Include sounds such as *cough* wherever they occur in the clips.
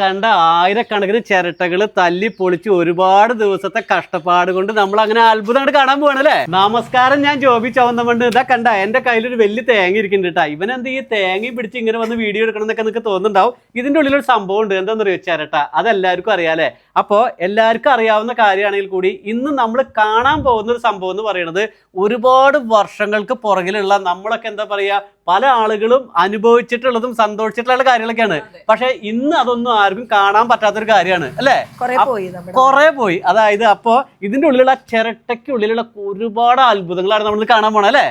കണ്ട ആയിരക്കണക്കിന് ചിരട്ടകൾ തല്ലി പൊളിച്ച് ഒരുപാട് ദിവസത്തെ കഷ്ടപ്പാട് കൊണ്ട് നമ്മൾ അങ്ങനെ അത്ഭുതം കണ്ട് കാണാൻ പോകണല്ലേ നമസ്കാരം ഞാൻ ജോബി ചവന്തമണ്ട് ഇതാ കണ്ട എന്റെ കയ്യിലൊരു വലിയ തേങ്ങ ഇരിക്കുന്നുണ്ട് കേട്ടാ ഇവൻ ഈ തേങ്ങ പിടിച്ച് ഇങ്ങനെ വന്ന് വീഡിയോ എടുക്കണം എന്നൊക്കെ നിങ്ങൾക്ക് തോന്നുന്നുണ്ടാവും. ഇതിന്റെ ഉള്ളിലൊരു സംഭവം ഉണ്ട്. എന്താണെന്ന് ചിരട്ട? അതെല്ലാവർക്കും അറിയാലേ അപ്പോൾ എല്ലാവർക്കും അറിയാവുന്ന കാര്യമാണെങ്കിൽ കൂടി ഇന്ന് നമ്മൾ കാണാൻ പോകുന്ന ഒരു സംഭവം എന്ന് പറയുന്നത് ഒരുപാട് വർഷങ്ങൾക്ക് പുറകിലുള്ള നമ്മളൊക്കെ എന്താ പറയാ പല ആളുകളും അനുഭവിച്ചിട്ടുള്ളതും സന്തോഷിച്ചിട്ടുള്ള കാര്യങ്ങളൊക്കെയാണ്. പക്ഷെ ഇന്ന് അതൊന്നും ആർക്കും കാണാൻ പറ്റാത്തൊരു കാര്യമാണ് അല്ലേ? കൊറേ പോയി നമ്മുടെ കുറെ പോയി. അതായത് അപ്പോ ഇതിന്റെ ഉള്ളിലുള്ള ചിരട്ടയ്ക്ക് ഉള്ളിലുള്ള ഒരുപാട് അത്ഭുതങ്ങളാണ് നമ്മൾ കാണാൻ പോണേ അല്ലേ?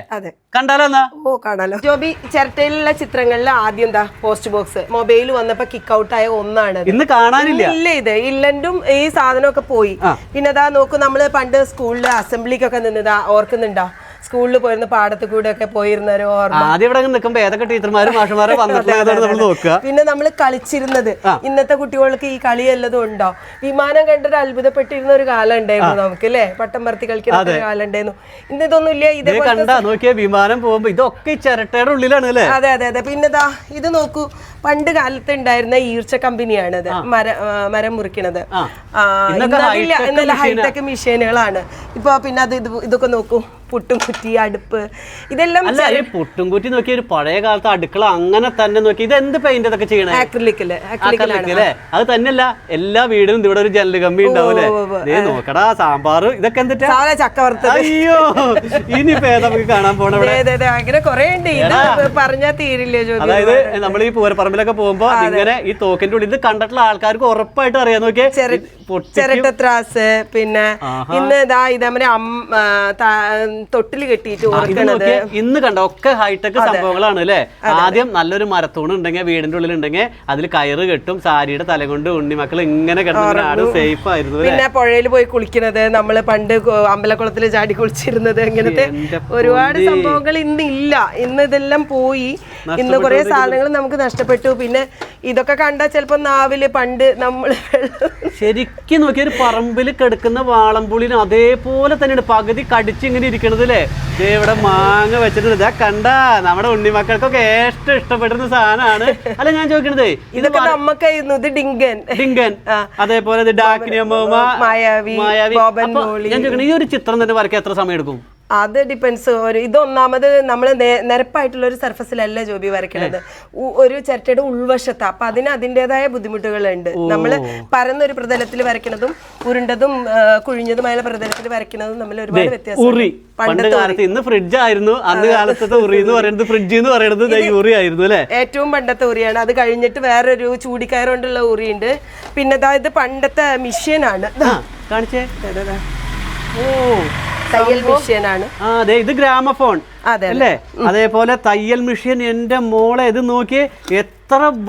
കണ്ടാലോ ഓ കാണാലോ. ജോബി ചിരട്ടയിലുള്ള ചിത്രങ്ങളിൽ ആദ്യം എന്താ പോസ്റ്റ് ബോക്സ്? മൊബൈൽ വന്നപ്പോ കിക്ക് ഔട്ട് ആയ ഒന്നാണ്. ഇന്ന് കാണാനില്ല. ഇല്ല ഇത് ഇല്ലൻഡും ഈ സാധനമൊക്കെ പോയി. പിന്നെ അതാ നോക്കൂ നമ്മൾ പണ്ട് സ്കൂളിൽ അസംബ്ലിക്കൊക്കെ നിന്നതാ ഓർക്കുന്നുണ്ടോ? സ്കൂളിൽ പോയിരുന്ന പാടത്ത് കൂടെ ഒക്കെ പോയിരുന്ന ഒരു ഓർമ്മ. ആദ്യം ഇവിടെ നിൽക്കുമ്പോൾ ഏതൊക്കെ ടീച്ചർമാരും മാഷന്മാരെ നമ്മൾ നോക്കുക. പിന്നെ നമ്മൾ കളിച്ചിരുന്നത്. ഇന്നത്തെ കുട്ടികൾക്ക് ഈ കളി എല്ലതും ഉണ്ടോ? വിമാനം കണ്ടിട്ട് അത്ഭുതപ്പെട്ടിരുന്ന ഒരു കാലം ഉണ്ടായിരുന്നു നമുക്ക് അല്ലേ? പട്ടം പറത്തി കളിക്കുന്ന ഒരു കാലം ഉണ്ടായിരുന്നു. ഇന്ന് ഇതൊന്നും ഇല്ല. ഇത് കണ്ടാ നോക്കിയ വിമാനം പോകുമ്പോ ഇതൊക്കെ ചിരട്ടയുടെ ഉള്ളിലാണ് അല്ലേ? അതെ അതെ അതെ. പിന്നെടാ ഇത് നോക്കൂ. പണ്ട് കാലത്ത് ഉണ്ടായിരുന്ന ഈർച്ച കമ്പനിയാണത് മര മരം മുറിക്കണത്. ആ. ആ, ഇന്നൊക്കെ ഇന്നതില്ല high-tech ഇന്നലെ machine ആ. ഹൈടെക് മെഷീനുകളാണ് ഇപ്പൊ പിന്നെ അത് ഇതൊക്കെ നോക്കൂ. പുട്ടും കുറ്റി അടുപ്പ് ഇതെല്ലാം അല്ല ഈ നോക്കി ഒരു പഴയ കാലത്ത് അടുക്കള അങ്ങനെ തന്നെ നോക്കി ഇത് എന്ത് പെയിന്റ് ഇതൊക്കെ ചെയ്യണേ? ആക്രിലിക്കൽ അത് തന്നെയല്ല എല്ലാ വീടിനും ഇവിടെ ഒരു ജല്ല് കമ്പി ഉണ്ടാവും ദേ നോക്കടാ സാമ്പാർ ഇതൊക്കെ എന്തിട്ടാ? സാധാ ചക്ക വറുത്തത്. അയ്യോ ഇനിയിപ്പോ ഏതാ നമുക്ക് കാണാൻ പോണ. അങ്ങനെ കൊറേ ഉണ്ട്. ഇത് പറഞ്ഞാ തീരില്ലേ അതായത് നമ്മൾ ഈ പൂരപ്പറമ്പിലൊക്കെ പോകുമ്പോ ഇങ്ങനെ ഈ തോക്കിന്റെ ഉള്ളിൽ ഇത് കണ്ടിട്ടുള്ള ആൾക്കാർക്ക് ഉറപ്പായിട്ട് അറിയാം. നോക്കിയേ ചെര- ചിരട്ടത്രാസ് പിന്നെ ഇന്ന് ഇതാ ഇതേപോലെ തൊട്ടിൽ കെട്ടിയിട്ട് ഓർക്കണത്. ഇന്ന് കണ്ട ഒക്കെ ഹൈടെക് സംഭവങ്ങളാണ് അല്ലേ? ആദ്യം നല്ലൊരു മരത്തൂണ് ഉണ്ടെങ്കിൽ വീടിന്റെ ഉള്ളിൽ ഉണ്ടെങ്കിൽ അതിൽ കയറ് കെട്ടും സാരിയുടെ തല കൊണ്ട് ഉണ്ണിമക്കൾ ഇങ്ങനെ കിടന്നു സേഫ് ആയിരുന്നു പിന്നെ പുഴയിൽ പോയി കുളിക്കുന്നത് നമ്മൾ പണ്ട് അമ്പലക്കുളത്തിൽ ചാടി കുളിച്ചിരുന്നത് ഇങ്ങനത്തെ ഒരുപാട് സംഭവങ്ങൾ ഇന്ന് ഇല്ല. ഇന്ന് ഇതെല്ലാം പോയി. ഇന്ന് കുറെ സാധനങ്ങൾ നമുക്ക് നഷ്ടപ്പെട്ടു. പിന്നെ ഇതൊക്കെ കണ്ടാൽ ചിലപ്പോ നാവിൽ പണ്ട് നമ്മൾ ശരിക്കും നോക്കിയ ഒരു പറമ്പിൽ കിടക്കുന്ന വാളംപുളിന് അതേപോലെ തന്നെയാണ്. പകുതി കടിച്ച് ഇങ്ങനെ ഇരിക്കണത് അല്ലേ ദേ ഇവിടെ മാങ്ങ വെച്ചിട്ടുണ്ട്. ഇതാ കണ്ട നമ്മുടെ ഉണ്ണി ഉണ്ണിമക്കൾക്കൊക്കെ ഏറ്റവും ഇഷ്ടപ്പെടുന്ന സാധനമാണ്. അല്ല ഞാൻ ചോദിക്കണത് ഇത് ഇതൊക്കെ ഇത് ഡിങ്കൻ. ഡിങ്കൻ. അതേപോലെ ഇത് മായാവി, മോളി. ഞാൻ ചോദിക്കണത് ഈ ഒരു ചിത്രം തന്നെ വരയ്ക്കാൻ എത്ര സമയം എടുക്കും അത് ഡിപ്പെൻസ് ഒരു ഇതൊന്നാമത് നമ്മൾ നിരപ്പായിട്ടുള്ള ഒരു സർഫസിലല്ല ജോബി വരയ്ക്കുന്നത് ഒരു ചിരട്ടയുടെ ഉൾവശത്ത്. അപ്പൊ അതിന് അതിന്റെതായ ബുദ്ധിമുട്ടുകളുണ്ട്. നമ്മൾ പരന്നൊരു പ്രതലത്തിൽ വരയ്ക്കുന്നതും ഉരുണ്ടതും കുഴിഞ്ഞതുമായ പ്രതലത്തിൽ വരയ്ക്കുന്നതും നമ്മൾ ഒരുപാട് വ്യത്യാസം ഉറി. പണ്ട് കാലത്ത് ഇന്ന് ഫ്രിഡ്ജ് ആയിരുന്നു അന്ന് കാലത്തെ ഉറി എന്ന് പറയുന്നത് ഫ്രിഡ്ജ് എന്ന് പറയുന്നത് ഉറി ആയിരുന്നു അല്ലേ? ഏറ്റവും പണ്ടത്തെ ഉറിയാണ്. അത് കഴിഞ്ഞിട്ട് വേറൊരു ചൂടിക്കയർ കൊണ്ടുള്ള ഉറിയുണ്ട്. പിന്നെ അതായത് പണ്ടത്തെ മിഷ്യനാണ് ആണ്. കാണിച്ചേ. ഓ. തയ്യൽ മിഷ്യനാണ് ആ അതെ ഇത് ഗ്രാമഫോൺ. അല്ലേ? അതേപോലെ തയ്യൽ മെഷീൻ എന്റെ മോളെ ഇത് നോക്കി എത്ര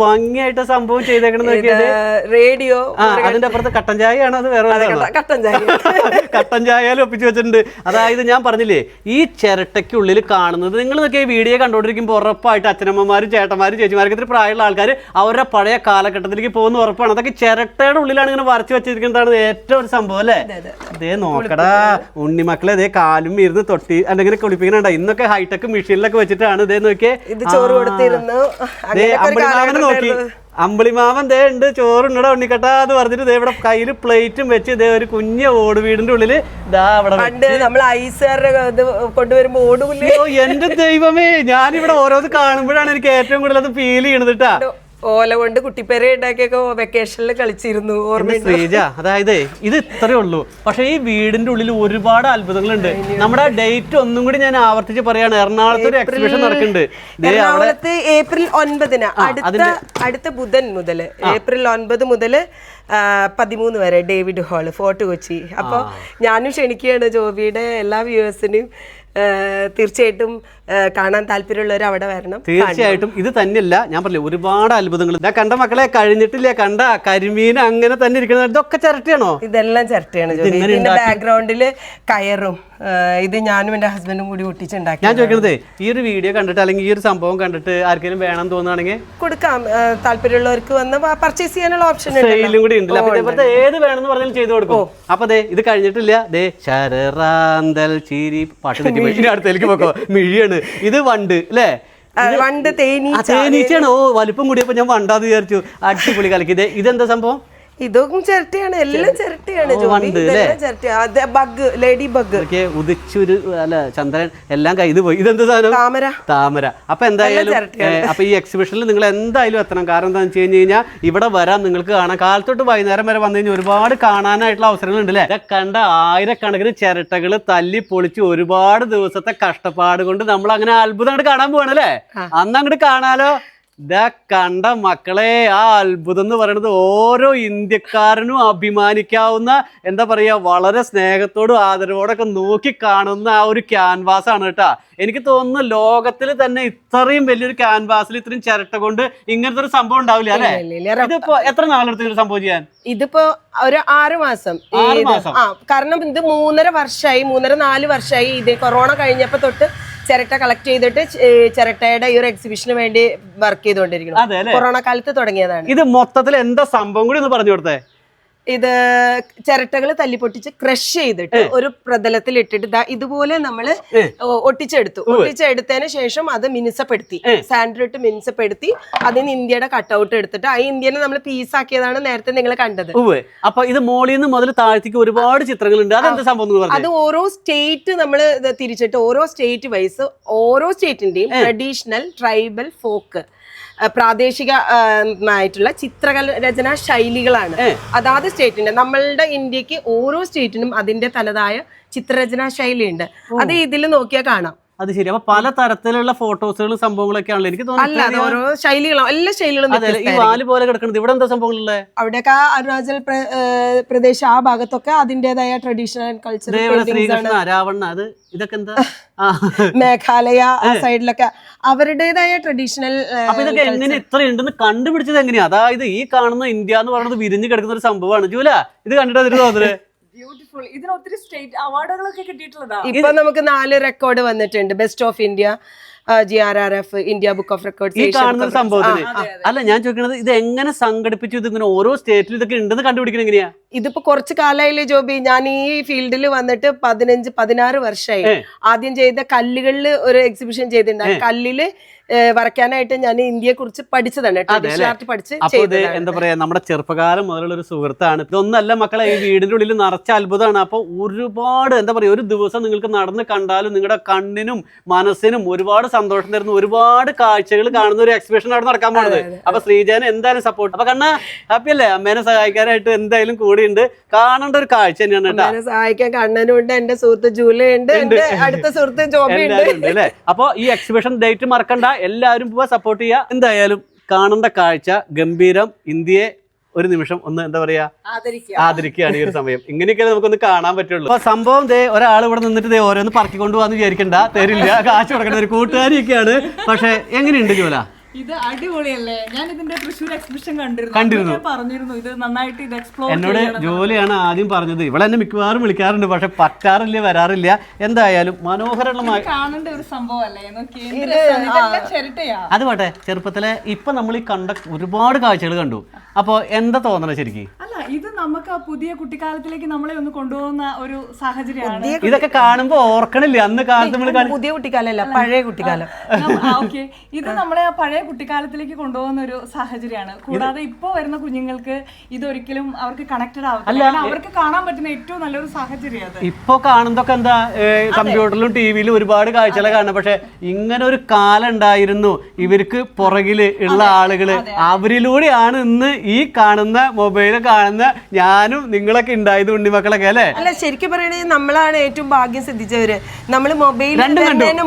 ഭംഗിയായിട്ട് സംഭവം ചെയ്തേക്കണം നോക്കിയത് റേഡിയോ അതിന്റെ അപ്പുറത്ത് കട്ടൻ ചായയാണ് അത് വേറെ കട്ടൻ ചായ. *laughs* കട്ടൻ ഒപ്പിച്ചു വെച്ചിട്ടുണ്ട്. അതായത് ഞാൻ പറഞ്ഞില്ലേ ഈ ചിരട്ടയ്ക്കുള്ളിൽ കാണുന്നത് നിങ്ങൾ നോക്കിയ ഈ വീഡിയോ കണ്ടുകൊണ്ടിരിക്കുമ്പോൾ ഉറപ്പായിട്ട് അച്ഛനമ്മമാരും ചേട്ടന്മാരും ചേച്ചിമാർക്ക് ഇത്തിരി പ്രായമുള്ള ആൾക്കാർ അവരുടെ പഴയ കാലഘട്ടത്തിലേക്ക് പോകുന്ന ഉറപ്പാണ്. അതൊക്കെ ചിരട്ടയുടെ ഉള്ളിലാണ് ഇങ്ങനെ വരച്ച് വെച്ചിരിക്കുന്നതാണ് ഏറ്റവും ഒരു സംഭവം അല്ലേ? അതേ നോക്കടാ ഉണ്ണിമക്കളെ ഇതേ കാലും ഇരുന്ന് തൊട്ടി അല്ലെങ്കിൽ കുളിപ്പിക്കുന്നുണ്ട? ഇന്നൊക്കെ ഹൈടെക് മെഷീനിലൊക്കെ വെച്ചിട്ടാണ് ഇതേ നോക്കിയേ. ഇത് ചോറ് കൊടുത്തിരുന്നു. നോക്കി. അമ്പിളിമാമൻ ദേ ഉണ്ട്. ചോറുണ്ടടാ ഉണ്ണിക്കട്ടാ എന്ന് പറഞ്ഞിട്ട് ദേ ഇവിടെ കയ്യിൽ പ്ലേറ്റും വെച്ച് ദേ ഒരു കുഞ്ഞ ഓട് വീടിന്റെ ഉള്ളിൽ ദാ അവിടെ പണ്ട് നമ്മൾ ഐസുകാരുടെ ഇത് കൊണ്ടുവരുമ്പോ ഓടുമില്ലേ എന്റെ ദൈവമേ. ഞാനിവിടെ ഓരോന്ന് കാണുമ്പോഴാണ് എനിക്ക് ഏറ്റവും കൂടുതൽ അത് ഫീൽ ചെയ്യണത് കേട്ടാ ഓല കൊണ്ട് കുട്ടിപ്പേര ഉണ്ടാക്കിയൊക്കെ വെക്കേഷനിൽ കളിച്ചിരുന്നു. ശ്രീജ അതായത് ഇത് ഇത്രയേ ഉള്ളൂ. പക്ഷെ ഈ വീടിന്റെ ഉള്ളിൽ ഒരുപാട് അത്ഭുതങ്ങളുണ്ട്. നമ്മുടെ ഡേറ്റ് ഒന്നും കൂടി ഞാൻ ആവർത്തിച്ച് പറയാണ്. എറണാകുളത്ത് ഒരു എക്സിബിഷൻ നടക്കുന്നുണ്ട്. എറണാകുളത്ത് ഏപ്രിൽ ഒൻപതിന് അടുത്ത അടുത്ത ബുധൻ മുതൽ ഏപ്രിൽ ഒൻപത് മുതൽ പതിമൂന്ന് വരെ ഡേവിഡ് ഹാൾ ഫോർട്ട് കൊച്ചി. അപ്പോൾ ഞാനും ക്ഷണിക്കുകയാണ് ജോബിയുടെ എല്ലാ വ്യൂവേഴ്സിനും. തീർച്ചയായിട്ടും കാണാൻ താല്പര്യമുള്ളവർ അവിടെ വരണം. തീർച്ചയായിട്ടും. ഇത് തന്നെയല്ല ഞാൻ പറഞ്ഞു ഒരുപാട് അത്ഭുതങ്ങൾ. ഇതാ കണ്ട മക്കളെ കഴിഞ്ഞിട്ടില്ല കണ്ട കരിമീൻ അങ്ങനെ തന്നെ ഇരിക്കുന്നത്. ഇതൊക്കെ ചിരട്ടയാണോ? ഇതെല്ലാം ചിരട്ടയാണ് ബാക്ക്ഗ്രൗണ്ടിൽ കയറും. ഇത് ഞാനും എന്റെ ഹസ്ബൻഡും കൂടി ഒട്ടിച്ചുണ്ടാക്കി ഞാൻ ചോദിക്കുന്നത് ഈ ഒരു വീഡിയോ കണ്ടിട്ട് അല്ലെങ്കിൽ ഈ ഒരു സംഭവം കണ്ടിട്ട് ആർക്കെങ്കിലും വേണം തോന്നുകയാണെങ്കിൽ കൊടുക്കാം. താല്പര്യമുള്ളവർക്ക് വന്ന് പർച്ചേസ് ചെയ്യാനുള്ള ഓപ്ഷൻ ഉണ്ട് സെയിലും കൂടി ഉണ്ടല്ലോ? അപ്പോൾ ഇതേപോലത്തെ ഏത് വേണമെന്ന് പറഞ്ഞാലും ചെയ്തു കൊടുക്കും. അപ്പൊ ദേ ഇത് കഴിഞ്ഞിട്ടില്ല. ദേ ശരറാന്തൽ ചിരി പാട്ട് തെറ്റി പോയി. ഇനി അടുത്തേക്ക് പോക്കോ. മിഴിയാണ്. ഇത് വണ്ട് അല്ലേ? വണ്ട് തേനീ തേനീച്ചയാണ്. ഓ വലിപ്പം കൂടിയപ്പോ ഞാൻ വണ്ടാന്ന് വിചാരിച്ചു. അടിപൊളി കലക്കി. ദേ ഇതെന്താ സംഭവം? ഇതും ചിരട്ടയാണ് എല്ലാം ചിരട്ടയാണ് ചിരട്ട. Bug lady bug. ഉദിച്ചൊരു അല്ല ചന്ദ്രൻ എല്ലാം കയ്യിൽ പോയി. ഇതെന്ത് സാധനം? താമര. താമര. അപ്പൊ എന്തായാലും അപ്പൊ ഈ എക്സിബിഷനിൽ നിങ്ങൾ എന്തായാലും എത്തണം. കാരണം എന്താണെന്ന് വെച്ച് കഴിഞ്ഞ് കഴിഞ്ഞാൽ ഇവിടെ വരാം. നിങ്ങൾക്ക് കാണാം. കാലത്തോട്ട് വൈകുന്നേരം വരെ വന്നു കഴിഞ്ഞാൽ ഒരുപാട് കാണാനായിട്ടുള്ള അവസരങ്ങൾ ഉണ്ട് അല്ലേ കണ്ട ആയിരക്കണക്കിന് ചിരട്ടകൾ തല്ലി പൊളിച്ച് ഒരുപാട് ദിവസത്തെ കഷ്ടപ്പാട് കൊണ്ട് നമ്മൾ അങ്ങനെ അത്ഭുതം അങ്ങോട്ട് കാണാൻ പോവാണല്ലേ അന്ന് അങ്ങോട്ട് കാണാലോ? ഇതാ കണ്ട മക്കളെ ആ അത്ഭുതം എന്ന് പറയുന്നത് ഓരോ ഇന്ത്യക്കാരനും അഭിമാനിക്കാവുന്ന എന്താ പറയുക വളരെ സ്നേഹത്തോടും ആദരവോടൊക്കെ നോക്കി കാണുന്ന ആ ഒരു ക്യാൻവാസ് ആണ് കേട്ടാ എനിക്ക് തോന്നുന്നു ലോകത്തിൽ തന്നെ ഇത്രയും വലിയൊരു ക്യാൻവാസിൽ ഇത്രയും ചിരട്ട കൊണ്ട് ഇങ്ങനത്തെ ഒരു സംഭവം ഉണ്ടാവില്ല അല്ലേ. ഇതിപ്പോ എത്ര നാളെടുത്ത് ഒരു സംഭവം ചെയ്യാൻ ഇതിപ്പോ ഒരു ആറ് മാസം ആറ് മാസം? ആ കാരണം ഇത് മൂന്നര വർഷമായി മൂന്നര നാല് വർഷമായി ഇത് കൊറോണ കഴിഞ്ഞപ്പോ തൊട്ട് ചിരട്ട കളക്ട് ചെയ്തിട്ട് ചിരട്ടയുടെ ഈ ഒരു എക്സിബിഷന് വേണ്ടി വർക്ക് അല്ലേ? കൊറോണ കാലത്ത് തുടങ്ങിയതാണ്. ഇത് മൊത്തത്തിൽ എന്താ സംഭവം കൂടി ഒന്ന് പറഞ്ഞു കൊടുത്തേ? ഇത് ചിരട്ടകൾ തല്ലിപ്പൊട്ടിച്ച് ക്രഷ് ചെയ്തിട്ട് ഒരു പ്രതലത്തിൽ ഇട്ടിട്ട് ഇതുപോലെ നമ്മൾ ഒട്ടിച്ചെടുത്തു. ഒട്ടിച്ചെടുത്തതിന് ശേഷം അത് മിനുസപ്പെടുത്തി. സാൻഡ്രിട്ട് മിനുസപ്പെടുത്തി. അതിന് ഇന്ത്യയുടെ കട്ടൗട്ട് എടുത്തിട്ട് ആ ഇന്ത്യനെ നമ്മൾ പീസാക്കിയതാണ് നേരത്തെ നിങ്ങൾ കണ്ടത്. അപ്പൊ ഇത് മോളിൽ നിന്ന് മുതൽ താഴത്തേക്ക് ഒരുപാട് ചിത്രങ്ങളുണ്ട്. അതെന്താ സംഭവം അത് ഓരോ സ്റ്റേറ്റ് നമ്മൾ തിരിച്ചിട്ട് ഓരോ സ്റ്റേറ്റ് വൈസ് ഓരോ സ്റ്റേറ്റിന്റെയും ട്രഡീഷണൽ ട്രൈബൽ ഫോക്ക് പ്രാദേശിക ആയിട്ടുള്ള ചിത്രകല രചനാ ശൈലികളാണ്. അതാത് സ്റ്റേറ്റിന്റെ നമ്മളുടെ ഇന്ത്യയ്ക്ക് ഓരോ സ്റ്റേറ്റിനും അതിന്റെ തനതായ ചിത്രരചനാ ശൈലിയുണ്ട്. അത് ഇതിൽ നോക്കിയാൽ കാണാം. അത് ശരി. അപ്പൊ പല തരത്തിലുള്ള ഫോട്ടോസുകളും സംഭവങ്ങളൊക്കെ ആണല്ലോ എനിക്ക് തോന്നുന്നു ഓരോ ശൈലികളും എല്ലാ ശൈലികളും ഈ. വാൽ പോലെ കിടക്കുന്നത് ഇവിടെ എന്താ സംഭവങ്ങളുള്ളത് അവിടെയൊക്കെ അരുണാചൽ പ്രദേശം ആ ഭാഗത്തൊക്കെ അതിന്റേതായ ട്രഡീഷണൽ കൾച്ചർ ശ്രീകൃഷ്ണ രാവണ അത് ഇതൊക്കെ എന്താ? മേഘാലയ ആ സൈഡിലൊക്കെ അവരുടേതായ ട്രഡീഷണൽ അപ്പൊ ഇതൊക്കെ എങ്ങനെ ഇത്ര ഉണ്ടെന്ന് കണ്ടുപിടിച്ചത് എങ്ങനെയാ? അതായത് ഈ കാണുന്ന ഇന്ത്യ എന്ന് പറയുന്നത് വിരിഞ്ഞു കിടക്കുന്ന ഒരു സംഭവമാണ്. ജൂല ഇത് കണ്ടിട്ട് അതിന് തോന്നുന്നത് ബ്യൂട്ടിഫുൾ ഇതിന് ഒത്തിരി സ്റ്റേറ്റ് അവാർഡുകളൊക്കെ കിട്ടിയിട്ടുള്ളതാ. ഇപ്പൊ നമുക്ക് നാല് റെക്കോർഡ് വന്നിട്ടുണ്ട്. Best of India G R R F India book of records ഈ കാണുന്ന ഒരു സംഭവത്തിന്. അല്ല ഞാൻ ചോദിക്കുന്നത് ഇത് എങ്ങനെ സംഘടിപ്പിച്ചു? ഇത് ഇങ്ങനെ ഓരോ സ്റ്റേറ്റിലും ഇതൊക്കെ ഉണ്ടെന്ന് കണ്ടുപിടിക്കണം എങ്ങനെയാ? ഇതിപ്പോ കുറച്ച് കാലമായില്ലേ ജോബി. ഞാൻ ഈ ഫീൽഡിൽ വന്നിട്ട് പതിനഞ്ച് പതിനാറ് വർഷമായി. ആദ്യം ചെയ്ത കല്ലുകളിൽ ഒരു എക്സിബിഷൻ ചെയ്തിട്ടുണ്ടായിരുന്നു കല്ലിൽ വരയ്ക്കാനായിട്ട് ഞാൻ ഇന്ത്യയെ കുറിച്ച് പഠിച്ചതാണ് ആർട്ട് പഠിച്ച് ഇത് എന്താ പറയാ നമ്മുടെ ചെറുപ്പകാലം മുതലുള്ള ഒരു സുഹൃത്താണ്. ഇതൊന്നല്ല മക്കളെ ഈ വീടിന്റെ ഉള്ളിൽ നിറച്ച അത്ഭുതമാണ്. അപ്പൊ ഒരുപാട് എന്താ പറയാ ഒരു ദിവസം നിങ്ങൾക്ക് നടന്ന് കണ്ടാലും നിങ്ങളുടെ കണ്ണിനും മനസ്സിനും ഒരുപാട് സന്തോഷം തരുന്ന ഒരുപാട് കാഴ്ചകൾ കാണുന്ന ഒരു എക്സിബിഷൻ അവിടെ നടക്കാൻ പോണത്. അപ്പൊ ശ്രീജാനെ എന്തായാലും സപ്പോർട്ട് അപ്പൊ കണ്ണ ഹാപ്പി അല്ലേ? അമ്മേനെ സഹായിക്കാനായിട്ട് എന്തായാലും കൂടിയുണ്ട്. കാണേണ്ട ഒരു കാഴ്ച തന്നെയാണ് കേട്ടോ. സഹായിക്കാൻ കണ്ണനുണ്ട് എന്റെ സുഹൃത്ത് ജൂലി ഉണ്ട്. അടുത്ത സുഹൃത്ത് ജോബി ഉണ്ട് ഉണ്ട് അല്ലേ? അപ്പൊ ഈ എക്സിബിഷൻ ഡേറ്റ് മറക്കണ്ട. എല്ലാവരും പോവാ സപ്പോർട്ട് ചെയ്യുക എന്തായാലും കാണേണ്ട കാഴ്ച ഗംഭീരം ഇന്ത്യയെ ഒരു നിമിഷം ഒന്ന് എന്താ പറയാ? ആദരിക്കുക. ആദരിക്കുകയാണ് ഈ ഒരു സമയം. ഇങ്ങനെയൊക്കെ നമുക്കൊന്ന് കാണാൻ പറ്റുള്ളൂ. അപ്പൊ സംഭവം ദേ ഒരാൾ ഇവിടെ നിന്നിട്ട് ദേ ഓരോന്ന് പറക്കിക്കൊണ്ടു പോവാന്ന് വിചാരിക്കണ്ട തരില്ല കാശ് കൊടുക്കേണ്ട ഒരു കൂട്ടുകാരിയൊക്കെയാണ്. പക്ഷെ എങ്ങനെയുണ്ട് ജോല? ഇത് അടിപൊളിയല്ലേ? ഞാൻ ഇതിന്റെ തൃശ്ശൂർ എക്സിബിഷൻ കണ്ടിരുന്നു. പറഞ്ഞിരുന്നു ഇത് നന്നായിട്ട് ഇത് എക്സ്പ്ലോർ എന്നോട് ജോലിയാണ് ആദ്യം പറഞ്ഞത്. ഇവിടെ എന്നെ മിക്കവാറും വിളിക്കാറുണ്ട് പക്ഷെ പറ്റാറില്ല വരാറില്ല. എന്തായാലും മനോഹരമായ കാണേണ്ട ഒരു സംഭവം അല്ലേ നോക്കി എന്ത് രസാണ്. ഇതെല്ലാം ചിരട്ടയാ. അത് പോട്ടെ ചെറുപ്പത്തിലെ ഇപ്പൊ നമ്മൾ ഈ കണ്ട ഒരുപാട് കാഴ്ചകൾ കണ്ടു. അപ്പൊ എന്താ തോന്നണേ ശരിക്കും? ഇത് നമുക്ക് ആ പുതിയ കുട്ടിക്കാലത്തിലേക്ക് നമ്മളെ ഒന്ന് കൊണ്ടുപോകുന്ന ഒരു സാഹചര്യമാണ്. ഇതൊക്കെ കാണുമ്പോ ഓർക്കണില്ല. അന്ന് കാലത്ത് നമ്മൾ പുതിയ കുട്ടിക്കാലല്ല പഴയ കുട്ടിക്കാലം. ഓക്കെ. ഇത് നമ്മളെ ആ പഴയ കുട്ടിക്കാലത്തിലേക്ക് കൊണ്ടുപോകുന്ന ഒരു സാഹചര്യമാണ്. കൂടാതെ ഇപ്പോ വരുന്ന കുഞ്ഞുങ്ങൾക്ക് ഇതൊരിക്കലും അവർക്ക് കണക്റ്റഡ് ആവില്ല അവർക്ക് കാണാൻ പറ്റുന്ന ഏറ്റവും നല്ലൊരു സാഹചര്യം ഇപ്പൊ കാണുന്നതൊക്കെ എന്താ കമ്പ്യൂട്ടറിലും ടിവിയിലും ഒരുപാട് കാഴ്ചകൾ കാണുന്നത്. പക്ഷെ ഇങ്ങനെ ഒരു കാലം ഉണ്ടായിരുന്നു. ഇവർക്ക് പുറകിൽ ഉള്ള ആളുകൾ അവരിലൂടെയാണ് ഇന്ന് ഈ കാണുന്ന മൊബൈൽ കാണുന്ന ഞാനും നിങ്ങളൊക്കെ ഉണ്ടായത് ഉണ്ണി മക്കളൊക്കെ അല്ലേ? അല്ല ശരിക്കും പറയണേ നമ്മളാണ് ഏറ്റവും ഭാഗ്യം സിദ്ധിച്ചവര്. നമ്മൾ മൊബൈൽ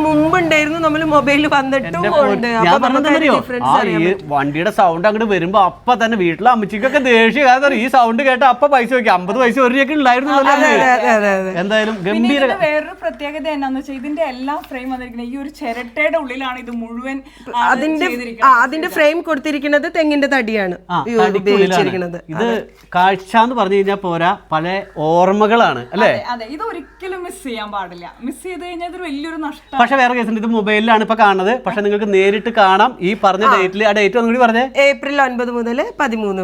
മുമ്പ് ഉണ്ടായിരുന്നു നമ്മൾ മൊബൈൽ വന്നിട്ടും ഞാൻ ആ ഈ വണ്ടിയുടെ സൗണ്ട് അങ്ങോട്ട് വരുമ്പോ അപ്പൊ തന്നെ വീട്ടിലെ അമ്മച്ചിക്കൊക്കെ ദേഷ്യം. കാരണം ഈ സൗണ്ട് കേട്ട അപ്പൊ പൈസ വെക്കാം അമ്പത് പൈസ ഒരു രൂപയൊക്കെ അതെ എന്തായാലും ഗംഭീര വേറൊരു പ്രത്യേകത എന്നാന്ന് വെച്ചാൽ ഇതിന്റെ എല്ലാ ഫ്രെയിം വന്നിരിക്കുന്നത് ഈ ഒരു ചിരട്ടയുടെ ഉള്ളിലാണ് ഇത് മുഴുവൻ അതിന്റെ അതിന്റെ ഫ്രെയിം കൊടുത്തിരിക്കുന്നത് തെങ്ങിന്റെ തടിയാണ് ഉപയോഗിച്ചിരിക്കുന്നത്. ഇത് കാഴ്ച എന്ന് പറഞ്ഞു കഴിഞ്ഞാൽ പോരാ പല ഓർമ്മകളാണ് അല്ലേ? അതെ, ഇത് ഒരിക്കലും മിസ് ചെയ്യാൻ പാടില്ല. മിസ് ചെയ്ത് കഴിഞ്ഞാൽ ഇതൊരു വലിയൊരു നഷ്ടം പക്ഷെ വേറെ കേസുണ്ട് ഇത് മൊബൈലിലാണ് ഇപ്പൊ കാണുന്നത്. പക്ഷെ നിങ്ങൾക്ക് നേരിട്ട് കാണാം. ഈ പറഞ്ഞ ഡേറ്റിൽ ആ ഡേറ്റ് ഒന്നും കൂടി പറഞ്ഞേ. ഏപ്രിൽ ഒൻപത് മുതൽ പതിമൂന്ന്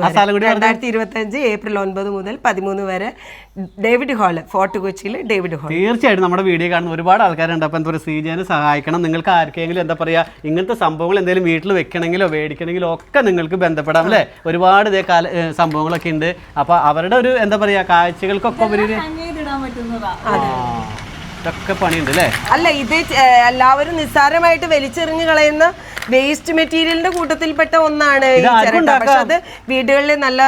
രണ്ടായിരത്തി ഇരുപത്തി അഞ്ച് ഏപ്രിൽ ഒൻപത് മുതൽ പതിമൂന്ന് വരെ ഡേവിഡ് ഹാൾ ഫോർട്ട് കൊച്ചിയിൽ ഡേവിഡ് ഹാൾ. തീർച്ചയായിട്ടും നമ്മുടെ വീഡിയോ കാണുന്ന ഒരുപാട് ആൾക്കാരുണ്ട്. അപ്പം എന്താ പറയുക ശ്രീജനെ സഹായിക്കണം. നിങ്ങൾക്ക് ആർക്കെങ്കിലും എന്താ പറയുക ഇങ്ങനത്തെ സംഭവങ്ങൾ എന്തെങ്കിലും വീട്ടിൽ വെക്കണമെങ്കിലോ മേടിക്കണമെങ്കിലോ ഒക്കെ നിങ്ങൾക്ക് ബന്ധപ്പെടാം അല്ലേ? ഒരുപാട് ഇതേ കാല സംഭവങ്ങളൊക്കെ ഉണ്ട്. അപ്പോൾ അവരുടെ ഒരു എന്താ പറയുക കാഴ്ചകൾക്കൊക്കെ ഒരു- ഇതൊക്കെ പണിയുണ്ട് അല്ലേ? അല്ല ഇത് എല്ലാവരും നിസ്സാരമായിട്ട് വലിച്ചെറിഞ്ഞ് കളയുന്ന വേസ്റ്റ് മെറ്റീരിയലിന്റെ കൂട്ടത്തിൽപ്പെട്ട ഒന്നാണ് ഈ ഇത് ആർക്കും ചിരട്ട. പക്ഷെ അത് വീടുകളിൽ നല്ല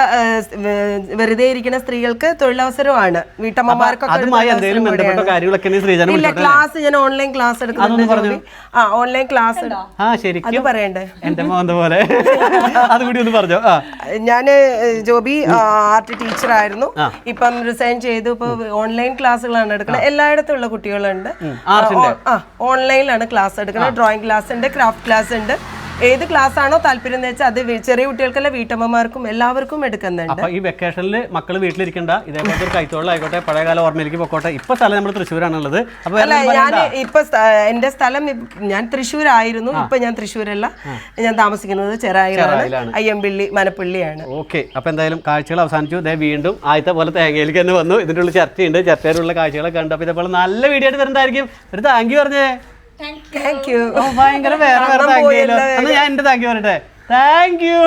വെറുതെ ഇരിക്കുന്ന സ്ത്രീകൾക്ക് തൊഴിലവസരമാണ് വീട്ടമ്മമാർക്കൊക്കെ ഇല്ല ക്ലാസ് ഞാൻ ഓൺലൈൻ ക്ലാസ് എടുക്കുന്നുണ്ട് ആ ഓൺലൈൻ ക്ലാസ് അത് പറയണ്ടേ? എന്റെ പോലെ. അതുകൂടി ഒന്ന് പറഞ്ഞോ? ഞാൻ ജോബി ആർട്ട് ടീച്ചർ ആയിരുന്നു ഇപ്പം റിസൈൻ ചെയ്തു. ഇപ്പൊ ഓൺലൈൻ ക്ലാസ്സുകളാണ് എടുക്കുന്നത്. എല്ലായിടത്തും ഉള്ള കുട്ടികളുണ്ട്. ആർട്ടിന്റെ? ആ ഓൺലൈനിലാണ് ക്ലാസ് എടുക്കുന്നത്. ഡ്രോയിങ് ക്ലാസ് ഉണ്ട് ക്രാഫ്റ്റ് ക്ലാസ് ഉണ്ട് ഏത് ക്ലാസ് ആണോ താല്പര്യം എന്ന് വെച്ചാൽ അത് ചെറിയ കുട്ടികൾക്കല്ല വീട്ടമ്മമാർക്കും എല്ലാവർക്കും എടുക്കുന്നുണ്ട്. അപ്പൊ ഈ വെക്കേഷനിൽ മക്കൾ വീട്ടിലിരിക്കണ്ട. ഇതേപോലത്തെ ഒരു കൈത്തോളായിക്കോട്ടെ പഴയകാല ഓർമ്മയിലേക്ക് പൊക്കോട്ടെ. ഇപ്പൊ സ്ഥലം നമ്മൾ തൃശ്ശൂരാണുള്ളത്. അപ്പൊ വേറെ അല്ല ഒന്നും ഞാൻ പറയണ്ട. ഇപ്പൊ സ്ഥ- എന്റെ സ്ഥലം ഇപ്- ഞാൻ തൃശ്ശൂരായിരുന്നു. ഇപ്പൊ ഞാൻ തൃശ്ശൂരല്ല. ഞാൻ താമസിക്കുന്നത് ചെറായിലാണ്. ചെറായിലാണ്. അയ്യമ്പള്ളി മനപ്പള്ളിയാണ്. ഓക്കെ. അപ്പൊ എന്തായാലും കാഴ്ചകൾ അവസാനിച്ചു. ദേ വീണ്ടും ആദ്യത്തെ പോലെ തേങ്ങയിലേക്ക് തന്നെ വന്നു. ഇതിന്റെ ഉള്ളിൽ ചർച്ചയുണ്ട്. ചർച്ചയിലുള്ള കാഴ്ചകളൊക്കെ കണ്ടു. അപ്പൊ ഇതേപോലെ നല്ല വീഡിയോ ആയിട്ട് വരുന്നതായിരിക്കും ഒരു താങ്ക് യു പറഞ്ഞേ. താങ്ക് യു ഭയങ്കര വേറെ വേറെ താങ്ക് യു. എന്നാ ഞാൻ എന്റെ താങ്ക് യു പറയട്ടെ. Thank you